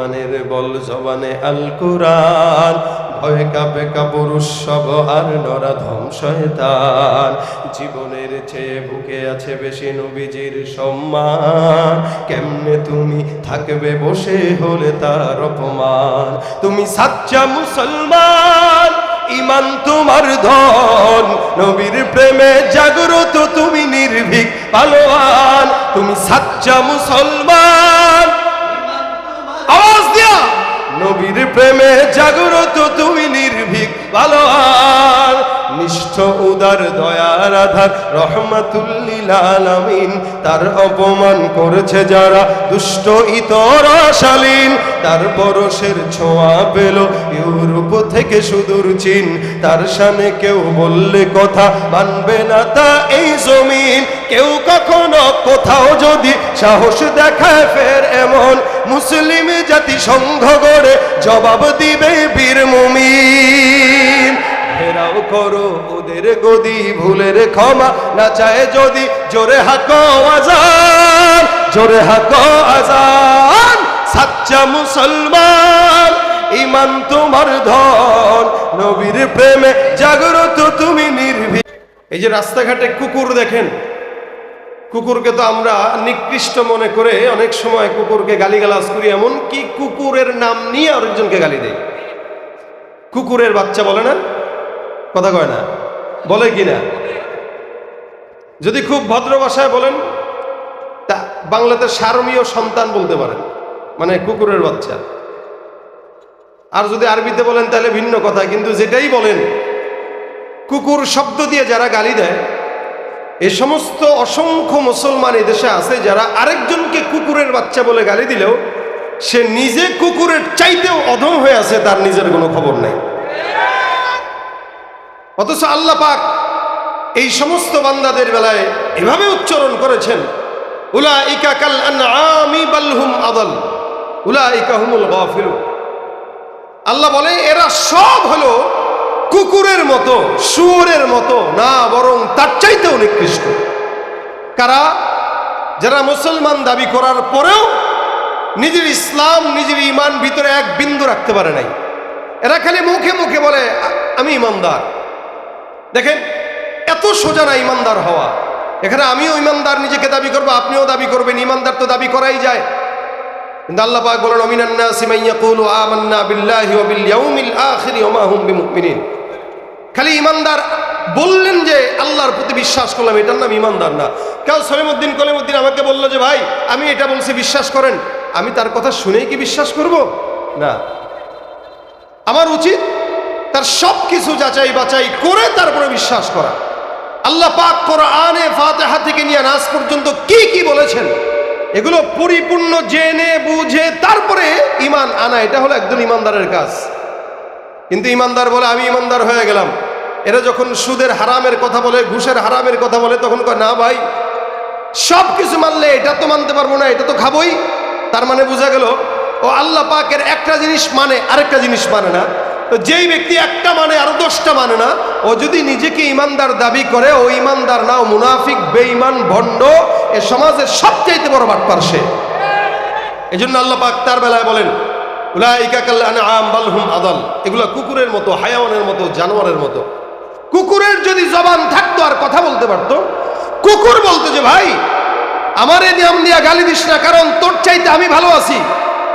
ইমানের বল জবানে আল কোরআন। ভয় কাপে কাপুরুষ সব আর নরা ধ্বংসয়তান জীবনের চেয়ে বুকে আছে বেশি নবীজির সম্মান। কেমনে তুমি থাকবে বসে হলে তার অপমান? তুমি সাচ্চা মুসলমান, ইমান তোমার ধন। নবীর প্রেমে জাগ্রত তুমি নির্ভীক পালোয়ান তুমি সাচ্চা মুসলমান নবীর প্রেমে জাগ্রত তুমি নির্ভীক ভালোয়ার নিষ্ঠ উদার দয়ার আধার, রহমাতুল্লিল আলামিন। তার অপমান করেছে যারা দুষ্ট, ইতর শালীন তার পরশের ছোঁয়া পেল ইউরোপ থেকে সুদূর চীন। তার সামনে কেউ বললে কথা মানবে না তা এই জমিন। কেউ কখনো কোথাও যদি সাহস দেখায় ফের এমন। মুসলিম জাতি সংঘ গড়ে জবাব দিবে বীর মুমিন। ঘেরাও করো ওদের গদি, ভুলের ক্ষমা না চায় যদি। জোরে হাকো আজান, জোরে হাকো আজান। সাচ্চা মুসলমান, ইমান তোমার ধন, নবীর প্রেমে জাগ্রত তুমি নির্ভীক। এই যে রাস্তাঘাটে কুকুর দেখেন, কুকুরকে তো আমরা নিকৃষ্ট মনে করে অনেক সময় কুকুরকে গালিগালাজ করি এমন কি কুকুরের নাম নিয়ে আরেকজনকে গালি দেয় কুকুরের বাচ্চা বলে না? কথা কয় না? বলে কি না যদি খুব ভদ্র ভাষায় বলেন, তা বাংলাতে সারমীয় সন্তান বলতে পারেন মানে কুকুরের বাচ্চা। আর যদি আরবিতে বলেন, তাহলে ভিন্ন কথা, কিন্তু যেটাই বলেন, কুকুর শব্দ দিয়ে যারা গালি দেয়, এ সমস্ত অসংখ্য মুসলমান দেশে আছে যারা আরেকজনকে কুকুরের বাচ্চা বলে গালি দিলেও, সে নিজে কুকুরের চাইতেও অধম হয়ে আছে, তার নিজের কোনো খবর নাই। অথচ আল্লাহ পাক এই সমস্ত বান্দাদের বেলায় এভাবে উচ্চারণ করেছেন উলা ইকা কাল আনআমি বালহুম আদল উলা ইকা হুমুল গাফিলুন। আল্লাহ বলে, এরা সব হলো কুকুরের মতো, শুয়োরের মতো, না বরং তার চাইতেও নিকৃষ্ট। কারা? যারা মুসলমান দাবি করার পরেও নিজের ইসলাম, নিজের ইমান ভিতরে এক বিন্দু রাখতে পারে নাই। এরা খালি মুখে মুখে বলে আমি ইমানদার। দেখেন, এত সোজা না ইমানদার হওয়া। এখানে আমিও ইমানদার, নিজেকে দাবি করব, আপনিও দাবি করবেন, ইমানদার তো দাবি করাই যায়। কিন্তু আল্লাহ বলেন, অমিনান নাসি মান ইয়াকুলু আমান্না বিল্লাহি ওয়া বিল ইয়াউমিল আখির ওয়া মা হুম বিমুমিনিন। খালি ইমানদার বললেন যে আল্লাহর প্রতি বিশ্বাস করলাম, এটার নাম ইমানদার না। কেউ সলিমুদ্দিন কলিমুদ্দিন আমাকে বলল যে, ভাই, আমি এটা বলছি, বিশ্বাস করেন। আমি তার কথা শুনেই কি বিশ্বাস করব? না। আমার উচিত তার সব কিছু যাচাই বাছাই করে তারপরে বিশ্বাস করা। আল্লাহ পাক কোরআনে ফাতিহা থেকে নিয়ে নাচ পর্যন্ত কি কি বলেছেন? এগুলো পরিপূর্ণ জেনে, বুঝে, তারপরে ইমান আনা, এটা হলো একজন ইমানদারের কাজ। কিন্তু ইমানদার বলে, আমি ইমানদার হয়ে গেলাম। এরা যখন সুদের হারামের কথা বলে, ঘুষের হারামের কথা বলে, তখন কয়, না ভাই সব কিছু মানলে এটা তো মানতে পারব না, এটা তো খাবই। তার মানে বোঝা গেল, ও আল্লাহ পাকের একটা জিনিস মানে আরেকটা জিনিস মানে না। তো যেই ব্যক্তি একটা মানে আরও দশটা মানে না, ও যদি নিজেকে ইমানদার দাবি করে, ও ইমানদার না মুনাফিক, বেঈমান, ভণ্ড, এ সমাজের সবচাইতে বড় বাটপার সে। এই জন্য আল্লাহ পাক তার বেলায় বলেন আদল। এগুলো কুকুরের মতো, হায়াওয়ানের মতো, জানোয়ারের মতো। কুকুরের যদি জবান থাকতো আর কথা বলতে পারতো, কুকুর বলতো যে, ভাই, আমার এই নিয়ম দিয়া গালি দিস না, কারণ তোর চাইতে আমি ভালো আছি।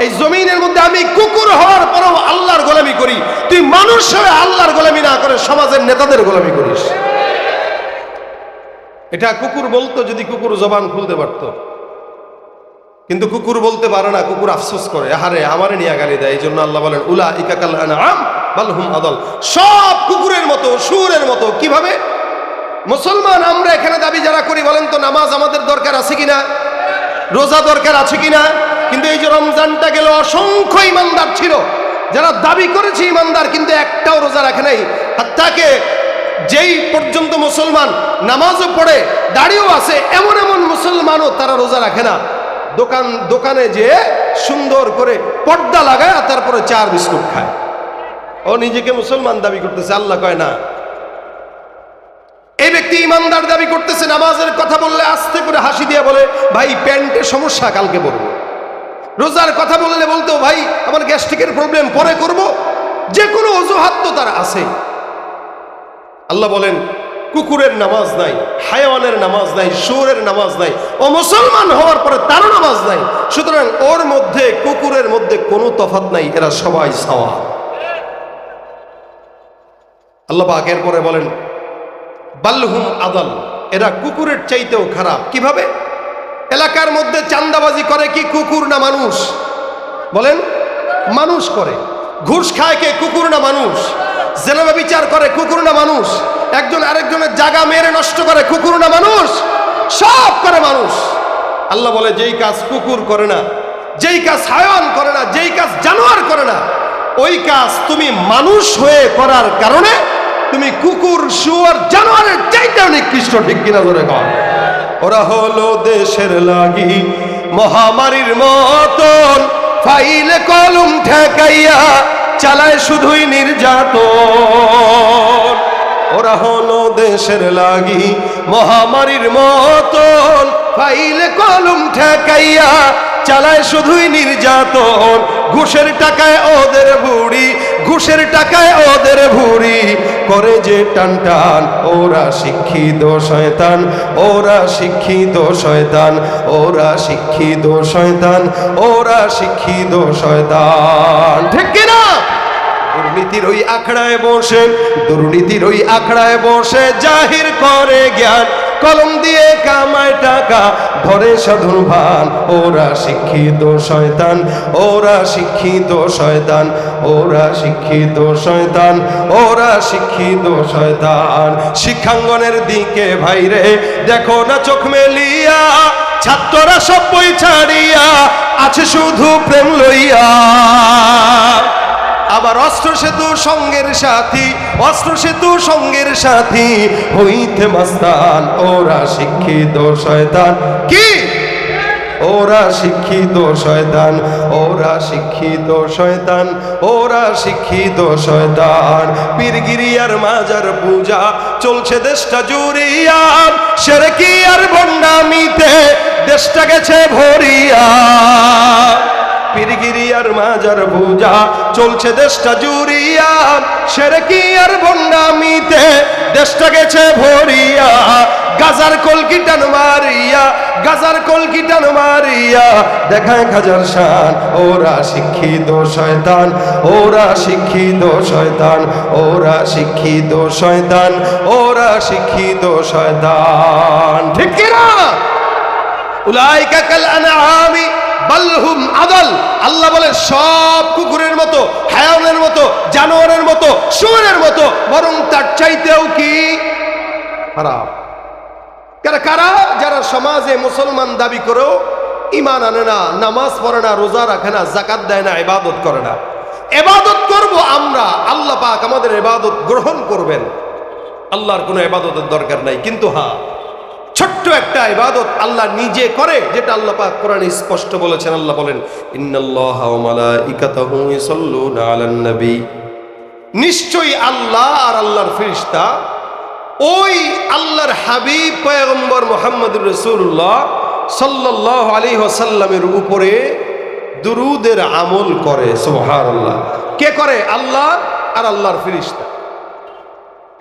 এই জমিনের মধ্যে আমি কুকুর হওয়ার পরেও আল্লাহর গোলামি করি। তুই মানুষ হয়ে আল্লাহর গোলামি না করে, সমাজের নেতাদের গোলামি করিস। এটা কুকুর বলতো যদি কুকুর জবান খুলতে পারতো। কিন্তু কুকুর বলতে পারে না, কুকুর আফসোস করে, আহারে, আমারে নিয়ে গালি দেয়। এই জন্য আল্লাহ বলেন উলা ইকাকাল আম বালহুম আদল। সব কুকুরের মতো, সুরের মতো, কীভাবে? মুসলমান, আমরা এখানে দাবি যারা করি বলেন তো, নামাজ আমাদের দরকার আছে কিনা? রোজা দরকার আছে কিনা? কিন্তু এই যে রমজানটা গেল, অসংখ্য ইমানদার ছিল। যারা দাবি করেছে ইমানদার, কিন্তু একটাও রোজা রাখে নাই। তাকে যেই পর্যন্ত মুসলমান নামাজও পড়ে দাঁড়িয়েও আছে, এমন এমন মুসলমানও তারা রোজা রাখে না। দোকান, দোকানে যে সুন্দর করে পর্দা লাগায় আর তারপরে চার বিস্কুট খায়। ও নিজেকে মুসলমান দাবি করতেছে, আল্লাহ কয় না। এই ব্যক্তি ইমানদার দাবি করতেছে, নামাজের কথা বললে আস্তে করে হাসি দিয়ে বলে, ভাই, প্যান্টের সমস্যা কালকে পড়ব রোজার কথা বললে বলতো ভাই, আমার গ্যাস্ট্রিকের প্রবলেম, পরে করব। যে কোনো অজুহাত তো তার আছে। আল্লাহ বলেন, কুকুরের নামাজ নাই, হায়াওয়ানের নামাজ নাই সুরের নামাজ নাই ও মুসলমান হওয়ার পরে তারও নামাজ নাই। সুতরাং ওর মধ্যে, কুকুরের মধ্যে কোনো তফাত নাই, এরা সবাই সাওয়া আল্লাহ পাক এরপরে বলেন বাল্লুহুম আদাল, এরা কুকুরের চাইতেও খারাপ। কীভাবে? এলাকার মধ্যে চান্দাবাজি করে কি কুকুর না মানুষ? বলেন, মানুষ করে। ঘুষ খায় কে? কুকুর না মানুষ? জেনাবা বিচার করে, কুকুর না মানুষ? একজন আরেকজনের জায়গা মেরে নষ্ট করে, কুকুর না মানুষ? সব করে মানুষ। আল্লাহ বলে, যেই কাজ কুকুর করে না, যেই কাজ হায়ন করে না, যেই কাজ জানোয়ার করে না, ওই কাজ তুমি মানুষ হয়ে করার কারণে তুমি কুকুর, শুয়ার, জানোয়ারের চাইতেও নিকৃষ্ট, ঠিক কিনা ধরে কর ওরা হলো দেশের লাগি মহামারীর মতন। ফাইলে কলম ঠেকাইয়া চালায় শুধুই নির্যাতন। ওরা হলো দেশের লাগি মহামারীর মতন। ফাইলে কলম ঠেকাইয়া চালায় শুধুই নির্যাতন। ঘুষের টাকায় ওদের বুড়ি ঘুষের টাকায় ওদের ভুড়ি। করে যে টান টান, ওরা শিক্ষিত শয়তান, ওরা শিক্ষিত শয়তান, ওরা শিক্ষিত শয়তান, ওরা শিক্ষিত শয়তান। ঠিক কিনা দুর্নীতির ওই আখড়ায় বসে, দুর্নীতির ওই আখড়ায় বসে জাহির করে জ্ঞান। কলম দিয়ে কামায় টাকা ধরে সাধুর ভান। ওরা শিক্ষিত শয়তান, ওরা শিক্ষিত শয়তান, ওরা শিক্ষিত শয়তান, ওরা শিক্ষিত শয়তান। শিক্ষাঙ্গনের দিকে ভাইরে দেখো না চোখ মেলিয়া, ছাত্ররা সব বই ছাড়িয়া, আছে শুধু প্রেম লইয়া। আবার অস্ত্র সেতু সঙ্গের সাথী, অস্ত্র সেতু সঙ্গের সাথী, হইতে মাস্তান, ওরা শিক্ষিত শয়তান। কি? ওরা শিক্ষিত শয়তান, ওরা শিক্ষিত শয়তান, ওরা শিক্ষিত শয়তান। পীরগিরিয়ার মাজার পূজা, চলছে দেশটা জুড়িয়া সেরে কি আর বন্ডামিতে দেশটা গেছে ভরিয়া। পীরগিরিয়ার মাজার পূজা। চলছে দেশটা জুরিয়া সেরে কি আর বন্ডামিতে দেশটা গেছে ভরিয়া, গাজার কলকিটান মারিয়া, গাজার কলকিটান মারিয়া? দেখায় খাজার শান, ওরা শিক্ষিত শয়তান, ওরা শিক্ষিত শয়তান, ওরা শিক্ষিত শয়তান, ওরা শিক্ষিত শয়তান। ঠিক কিনা? উলাইকা কাল আনআমি বালহুম আদল। আল্লাহ বলে সব কুকুরের মতো, হায়ানের মতো, জানোয়ারের মতো, শুয়োরের মতো, বরং তার চাইতেও কি খারাপ? কারা কারা? যারা সমাজে মুসলমান দাবি করেও ইমান আনে না, নামাজ পড়ে না, রোজা রাখে না জাকাত দেয় না, ইবাদত করে না। এবাদত করব আমরা, আল্লাহ পাক আমাদের এবাদত গ্রহণ করবেন। আল্লাহর কোনো এবাদতের দরকার নাই, কিন্তু হ্যাঁ ছোট্ট একটা ইবাদত আল্লাহ নিজে করে, যেটা আল্লাহ পাক কোরআনে স্পষ্ট বলেছেন। আল্লাহ বলেন, ইন্নাল্লাহ ওয়া মালাইকাতাহু ইসাল্লুনা আলান নবী। নিশ্চয়ই আল্লাহ আর আল্লাহর ফেরেশতা ওই আল্লাহর হাবিব পয়গম্বর মোহাম্মদুর রসুল্লাহ সাল্লাহ আলী ওসাল্লামের উপরে দুরুদের আমল করে সোহার আল্লাহ কে করে? আল্লাহ আর আল্লাহর ফিরিস্তা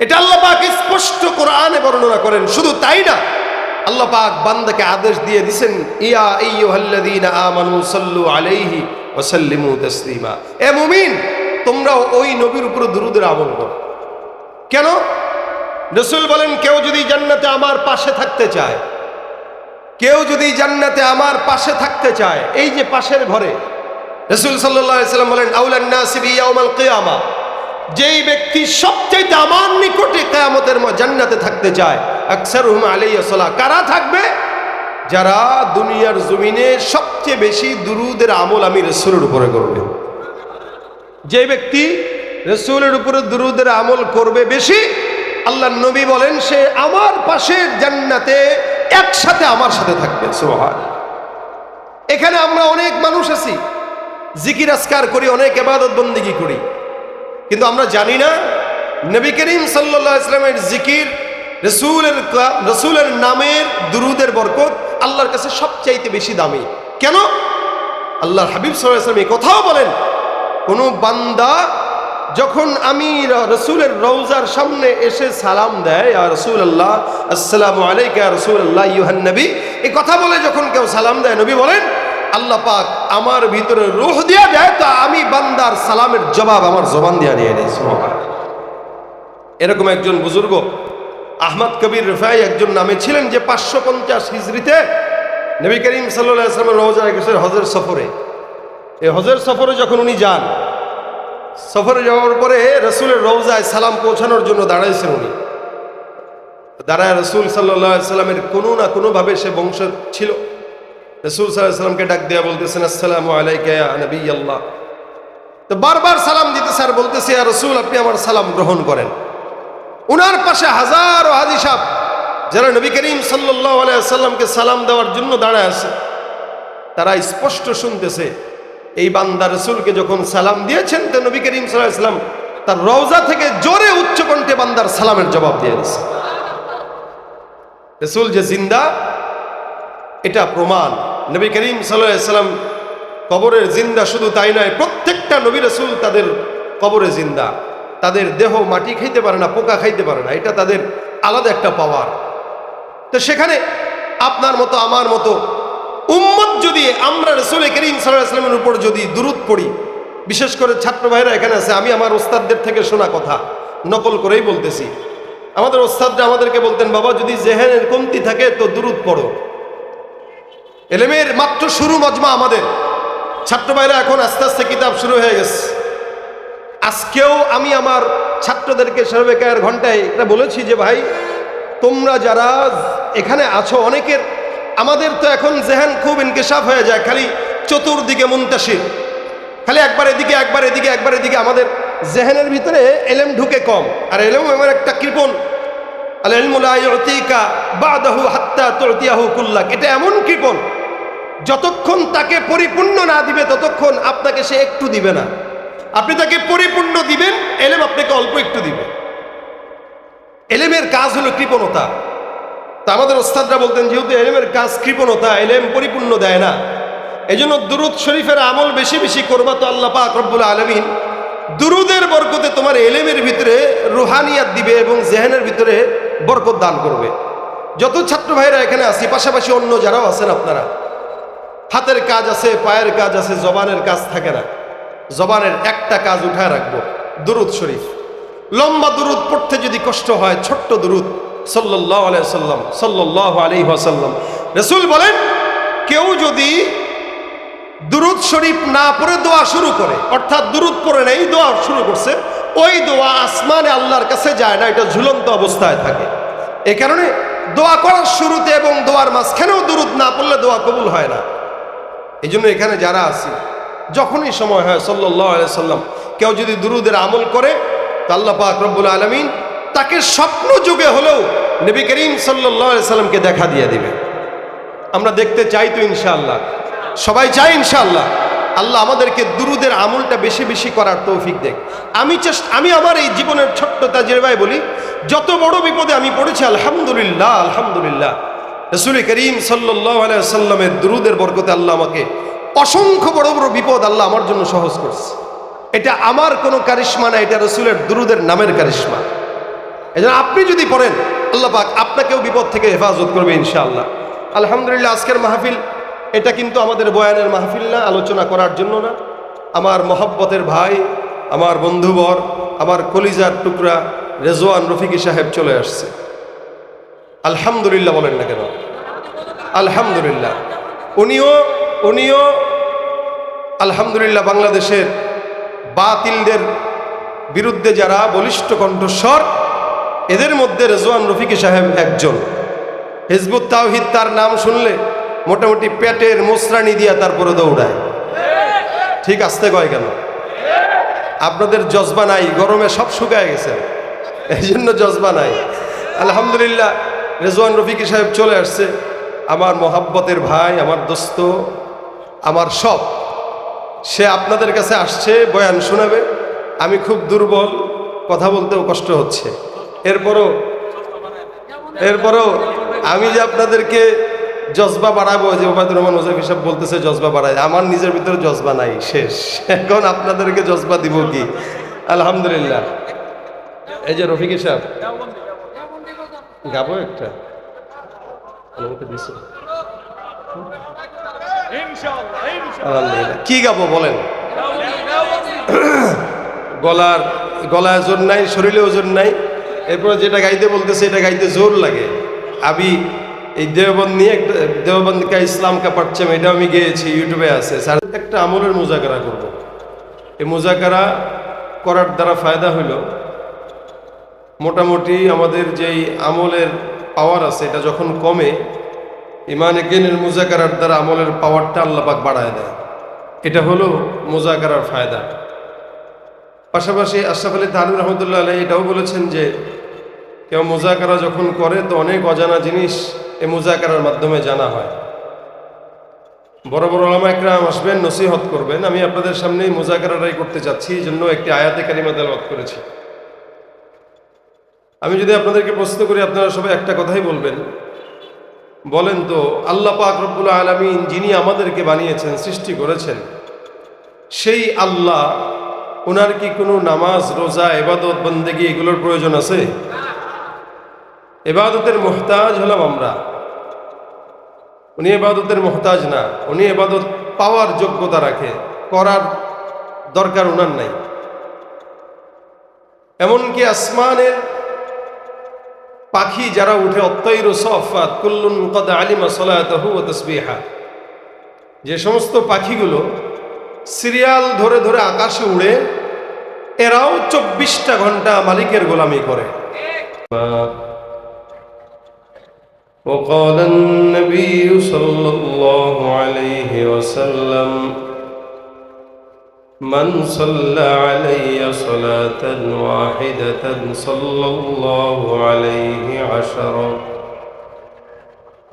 এটা আল্লাহ পাক স্পষ্ট কোরআনে বর্ণনা করেন। শুধু তাই না আল্লাহ পাক বান্দাকে আদেশ দিয়ে দিছেন, ইয়া আইয়ুহাল্লাযীনা আমানু সাল্লু আলাইহি ওয়া সাল্লিমু তাসলিমা। এ মুমিন, তোমরাও ওই নবীর উপরে দুরুদের আমল করো। কেন? রসুল বলেন, কেউ যদি জান্নাতে আমার পাশে থাকতে চায়, কেউ যদি জান্নাতে আমার পাশে থাকতে চায়, এই যে পাশের ঘরে, রসুল সাল্লাম বলেন আউলান্নাসিবিয়াউমাল কিয়ামা। যেই ব্যক্তি সবচেয়ে আমার নিকটে কেয়ামতের জান্নাতে থাকতে চায় আকসার হুম আলাইসাল্লাহ কারা থাকবে? যারা দুনিয়ার জমিনে সবচেয়ে বেশি দুরুদের আমল আমি রসুলের উপরে করবে। যে ব্যক্তি রসুলের উপরে দুরুদের আমল করবে বেশি, আল্লাহ নবী বলেন, সে আমার পাশের জান্নাতে একসাথে আমার সাথে থাকবে। সোহান এখানে আমরা অনেক মানুষ আছি। জিকির আসকার করি, অনেক এবাদত বন্দিগি করি। কিন্তু আমরা জানি না, নবী করিম সাল্লাহ ইসলামের জিকির রসুলের রসুলের নামের দুরুদের বরকত আল্লাহর কাছে সবচাইতে বেশি দামি। কেন? আল্লাহর হাবিব সাল্লাহ ইসলাম এই কথাও বলেন, কোনো বান্দা যখন আমি রসুলের রৌজার সামনে এসে সালাম দেয় আর রসুল আল্লাহ আসসালামু আলাইকা রসুল আল্লাহ ইউহান নবী, এই কথা বলে যখন কেউ সালাম দেয়, নবী বলেন আল্লাহ পাক আমার ভিতরে রুহ দিয়া দেয়, তো আমি বান্দার সালামের জবাব আমার জবান দিয়া দিয়ে দেয়। এরকম একজন বুজুর্গ, আহমদ কবির রেফাই একজন নামে ছিলেন যে পাঁচশো পঞ্চাশ হিজড়িতে নবী করিম সাল্লাহ রোজা গেছেন হজের সফরে। এই হজের সফরে যখন উনি যান, সফরে যাওয়ার পরে রসুলের রৌজায় সালাম পৌঁছানোর জন্য দাঁড়াইছেন উনি। দাঁড়ায় রসুল সাল্লাহ সাল্লামের কোনো না কোনোভাবে সে বংশ ছিল। রসুল সাল্লামকে ডাক দেওয়া বলতেছেন, আসসালামু আলাইকা আল্লাহ তো বারবার সালাম দিতে স্যার বলতেছে আর রসুল, আপনি আমার সালাম গ্রহণ করেন। উনার পাশে হাজারো হাজি সাহ যারা নবী করিম সাল্লাহ আলাইসাল্লামকে সালাম দেওয়ার জন্য দাঁড়ায় আছে, তারা স্পষ্ট শুনতেছে, এই বান্দা রসুলকে যখন সালাম দিয়েছেন, তো নবী করিম সাল্লাহ ইসলাম তার রওজা থেকে জোরে উচ্চ কণ্ঠে বান্দার সালামের জবাব দিয়ে দিচ্ছে রসুল যে জিন্দা, এটা প্রমাণ। নবী করিম সাল্লাম কবরের জিন্দা শুধু তাই নয়, প্রত্যেকটা নবী রসুল তাদের কবরে জিন্দা। তাদের দেহ মাটি খাইতে পারে না, পোকা খাইতে পারে না, এটা তাদের আলাদা একটা পাওয়ার। তো সেখানে আপনার মতো, আমার মতো উম্মত যদি আমরা রসুল করিম সাল্লাহ আসলামের উপর যদি দূরত পড়ি, বিশেষ করে ছাত্র ভাইরা এখানে আছে, আমি আমার ওস্তাদদের থেকে শোনা কথা, নকল করেই বলতেছি। আমাদের ওস্তাদরা আমাদেরকে বলতেন, বাবা, যদি জেহেনের কমতি থাকে তো দূরত পড়ো। এলেমের মাত্র শুরু মজমা আমাদের। ছাত্র ভাইরা, এখন আস্তে আস্তে কিতাব শুরু হয়ে গেছে। আজকেও আমি আমার ছাত্রদেরকে সর্বেকায়ের ঘন্টায় এটা বলেছি যে, ভাই, তোমরা যারা এখানে আছো, অনেকের আমাদের তো এখন জেহান খুব ইনকেশাফ হয়ে যায়, খালি চতুর্দিকে মুন্তাসির। খালি একবার এদিকে একবার এদিকে একবার এদিকে আমাদের জেহেনের ভিতরে এলেম ঢুকে কম। আর এলেম আমার একটা কৃপণ এটা এমন কৃপণ যতক্ষণ তাকে পরিপূর্ণ না দিবে, ততক্ষণ আপনাকে সে একটু দিবে না। আপনি তাকে পরিপূর্ণ দিবেন, এলেম আপনাকে অল্প একটু দিবে। এলেমের কাজ হলো কৃপণতা। তা আমাদের ওস্তাদরা বলতেন, যেহেতু এলেমের কাজ কৃপণতা, এলেম পরিপূর্ণ দেয় না এই জন্য দুরুদ শরীফের আমল বেশি বেশি করবা তো আল্লাহ পাক রব্বুল আলমিন দুরুদের বরকতে তোমার এলেমের ভিতরে রুহানিয়াত দিবে এবং জেহেনের ভিতরে বরকত দান করবে। যত ছাত্র ভাইরা এখানে আছি, পাশাপাশি অন্য যারাও আছেন আপনারা, হাতের কাজ আছে, পায়ের কাজ আছে, জবানের কাজ থাকে না। জবানের একটা কাজ উঠায় রাখব, দুরুদ শরীফ। লম্বা দুরুদ পড়তে যদি কষ্ট হয়, ছোট্ট দুরুদ সাল্লাহ আলাইসাল্লাম সাল্লাহ আলি আসাল্লাম রসুল বলেন, কেউ যদি দুরুদ শরীফ না পড়ে দোয়া শুরু করে, অর্থাৎ দুরুদ পড়ে নেই, দোয়া শুরু করছে, ওই দোয়া আসমানে আল্লাহর কাছে যায় না, এটা ঝুলন্ত অবস্থায় থাকে। এ কারণে দোয়া করার শুরুতে এবং দোয়ার মাঝখানেও দুরুদ না পড়লে দোয়া কবুল হয় না। এই জন্য এখানে যারা আছি, যখনই সময় হয় সাল্লাম কেউ যদি দুরুদের আমল করে আল্লাহ পাক রব্বুল আলমিন তাকে স্বপ্ন যুগে হলেও নবী করিম সাল্লাহ সাল্লামকে দেখা দিয়ে দিবে আমরা দেখতে চাই তো ইনশাআল্লাহ সবাই চাই ইনশাল্লাহ আল্লাহ আমাদেরকে দুরুদের আমলটা বেশি বেশি করার তৌফিক দেখ। আমি চেষ্টা আমি আমার এই জীবনের ছোট্ট তাজিরবাই বলি, যত বড় বিপদে আমি পড়েছি, আলহামদুলিল্লাহ আলহামদুলিল্লাহ। রসুল করিম সাল্লামের দুরুদের বরকতে আল্লাহ আমাকে অসংখ্য বড় বড় বিপদ আল্লাহ আমার জন্য সহজ করছে। এটা আমার কোনো কারিশ্মা না, এটা রসুলের দুরুদের নামের কারিশ্মা। এই জন্য আপনি যদি পড়েন, আল্লাহ পাক আপনাকেও বিপদ থেকে হেফাজত করবে ইনশাআল্লাহ। আলহামদুলিল্লাহ, আজকের মাহফিল এটা কিন্তু আমাদের বয়ানের মাহফিল না, আলোচনা করার জন্য না। আমার মহব্বতের ভাই, আমার বন্ধুবর, আমার কলিজার টুকরা রেজওয়ান রফিকি সাহেব চলে আসছে। আলহামদুলিল্লাহ বলেন না কেন? আলহামদুলিল্লাহ। উনিও উনিও আলহামদুলিল্লাহ বাংলাদেশের বাতিলদের বিরুদ্ধে যারা বলিষ্ঠ কণ্ঠস্বর, এদের মধ্যে রেজওয়ান রফিকি সাহেব একজন। হিজবুত তাওহিদ তার নাম শুনলে মোটামুটি পেটের মোসরানি দিয়া তারপরে দৌড়ায়। ঠিক আসতে কয় কেন? আপনাদের জজবা নাই, গরমে সব শুকায় গেছে। এই জন্য জজবা নাই। আলহামদুলিল্লাহ, রেজওয়ান রফিকি সাহেব চলে আসছে। আমার মোহাব্বতের ভাই, আমার দোস্ত, আমার সব। সে আপনাদের কাছে আসছে, বয়ান শোনাবে। আমি খুব দুর্বল, কথা বলতেও কষ্ট হচ্ছে। এরপরও এরপরও আমি যে আপনাদেরকে জজবা বাড়াবো যে ওবায়দুর রহমান ওজাফি সাহেব বলতেছে জজবা বাড়ায়। আমার নিজের ভিতরে জজবা নাই, শেষ। এখন আপনাদেরকে জজবা দিব কি? আলহামদুলিল্লাহ। এই যে রফিকি সাহেব গাবো একটা? আলহামদুলিল্লাহ। কি গাবো বলেন? গলার, গলায় জোর নাই, শরীরে ওজন নাই। এরপরে যেটা গাইতে বলতেছে, এটা গাইতে জোর লাগে। আমি এই দেওবন্দ নিয়ে একটা, দেওবন্দ কা ইসলাম কা পাচ্ছাম এটা আমি গিয়েছি ইউটিউবে আছে। স্যার, একটা আমলের মোজাকারা করব। এই মোজাকারা করার দ্বারা ফায়দা হলো মোটামুটি আমাদের যেই আমলের পাওয়ার আছে, এটা যখন কমে, ইমান জ্ঞানের মোজাকারার দ্বারা আমলের পাওয়ারটা আল্লাপাক বাড়ায় দেয়। এটা হলো মোজাকারার ফায়দা। পাশাপাশি আশরাফ আলী তাহানুর রহমতুল্লাহ আলাই এটাও বলেছেন যে, কেউ মোজাকারা যখন করে, তো অনেক অজানা জিনিস এই মোজাকারার মাধ্যমে জানা হয়। বড় বড় ওলামা একরাম আসবেন, নসিহত করবেন। আমি আপনাদের সামনেই মোজাকারাটাই করতে চাচ্ছি এই জন্য একটি আয়াতে কারিমা তেলাওয়াত করেছি। আমি যদি আপনাদেরকে প্রশ্ন করি, আপনারা সবাই একটা কথাই বলবেন। বলেন তো, আল্লাহ পাক রব্বুল আলমিন যিনি আমাদেরকে বানিয়েছেন, সৃষ্টি করেছেন, সেই আল্লাহ ওনার কি কোনো নামাজ, রোজা, এবাদত, বন্দেগি এগুলোর প্রয়োজন আছে? এবাদতের মোহতাজ হলাম আমরা। উনি এবাদতের মোহতাজ না। উনি এবাদত পাওয়ার যোগ্যতা রাখে। করার দরকার ওনার নাই। এমনকি আসমানের পাখি যারা উঠে অত্যৈর সফাত, কুল্লুন কদ আলিমা সলাতহু ও তসবিহা। যে সমস্ত পাখিগুলো সিরিয়াল ধরে ধরে আকাশে উড়ে, এরাও চব্বিশটা ঘণ্টা মালিকের গোলামি করে। وقال النبي صلى الله عليه وسلم من صلى علي صلاة واحدة صلى الله عليه عشرا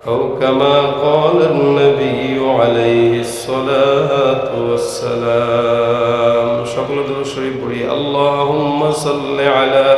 أو كما قال النبي عليه الصلاة والسلام. شكل دو شريف بري اللهم صل على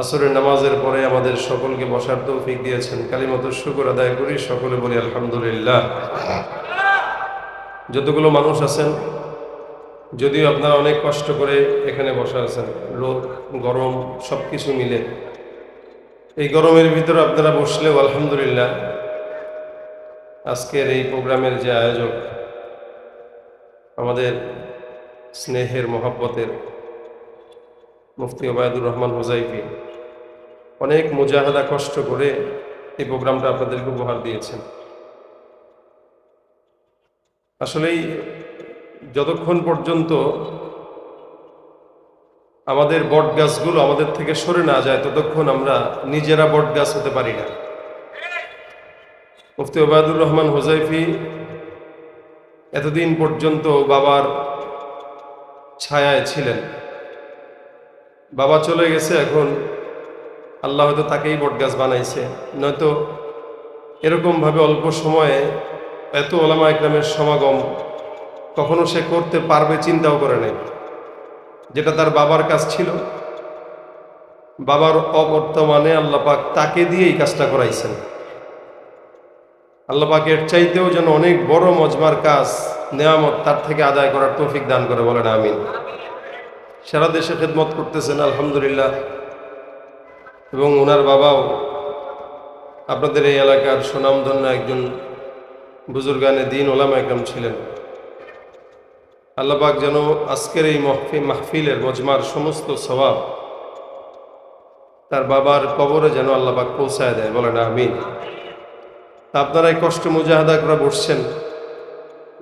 আসরের নামাজের পরে আমাদের সকলকে বসার তৌফিক দিয়েছেন। কালিমত শুকর আদায় করি, সকলে বলি আলহামদুলিল্লাহ। যতগুলো মানুষ আছেন, যদিও আপনারা অনেক কষ্ট করে এখানে বসা আছেন, রোদ, গরম সব কিছু মিলে। এই গরমের ভিতরে আপনারা বসলেও আলহামদুলিল্লাহ। আজকের এই প্রোগ্রামের যে আয়োজক, আমাদের স্নেহের মহাব্বতের মুফতি ওবায়দুর রহমান হোজাইফি অনেক মুজাহাদা কষ্ট করে এই প্রোগ্রামটা আপনাদেরকে উপহার দিয়েছেন। আসলেই যতক্ষণ পর্যন্ত আমাদের বট গাছগুলো আমাদের থেকে সরে না যায়, ততক্ষণ আমরা নিজেরা বট গাছ হতে পারি না। মুফতি ওবায়দুর রহমান হোজাইফি এতদিন পর্যন্ত বাবার ছায়ায় ছিলেন। বাবা চলে গেছে এখন আল্লাহ হয়তো তাকেই বটগাছ বানাইছে। নয়তো এরকমভাবে অল্প সময়ে এত ওলামা একরামের সমাগম কখনো সে করতে পারবে চিন্তাও করে নেই। যেটা তার বাবার কাজ ছিল, বাবার অবর্তমানে আল্লাহ পাক তাকে দিয়ে এই কাজটা করাইছেন। আল্লাহ পাক এর চাইতেও যেন অনেক বড় মজমার কাজ, নেয়ামত তার থেকে আদায় করার তৌফিক দান করে বলেন, আমিন। সারা দেশে খেদমত করতেছেন, আলহামদুলিল্লাহ। এবং ওনার বাবাও আপনাদের এই এলাকার সুনামধন্য একজন বুজুর্গানে দিন ওলামা একরম ছিলেন। আল্লাপাক যেন আজকের এই মহফি, মাহফিলের মজমার সমস্ত স্বভাব তার বাবার কবরে যেন আল্লাপাক পৌঁছায় দেয়। বলেন, আমিন। এই কষ্ট মুজাহাদা করে বসছেন।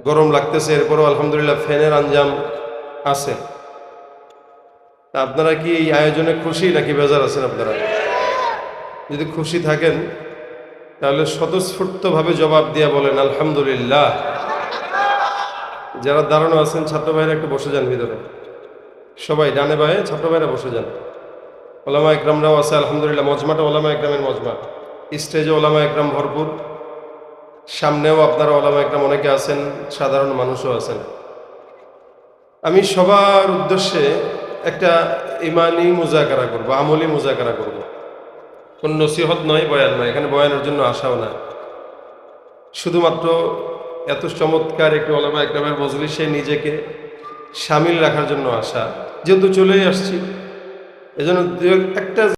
গরম লাগতেছে, এরপরও আলহামদুলিল্লাহ ফ্যানের আঞ্জাম আছে। তা আপনারা কি এই আয়োজনে খুশি নাকি বেজার আছেন আপনারা? যদি খুশি থাকেন, তাহলে স্বতঃস্ফূর্তভাবে জবাব দিয়ে বলেন, আলহামদুলিল্লাহ। যারা দাঁড়ানো আছেন, ছাত্র ভাইরা একটু বসে যান ভিতরে। সবাই ডানে বায়ে ছাত্র ভাইরা বসে যান। ওলামা একরামরাও আছে, আলহামদুলিল্লাহ, মজমাটা ওলামা একরামের মজমা। স্টেজে ওলামা একরাম ভরপুর। সামনেও আপনারা ওলামা একরাম অনেকে আছেন, সাধারণ মানুষও আছেন। আমি সবার উদ্দেশ্যে একটা ইমানি মুজাকারা করব, আমলি মুজাকারা করব। কোন নসিহত নয় বয়ান নয় এখানে বয়ানের জন্য আসাও না। শুধুমাত্র এত চমৎকার একটি ওলামা একরামের মজলিসে নিজেকে সামিল রাখার জন্য আসা। যেহেতু চলেই আসছি, এজন্য একটা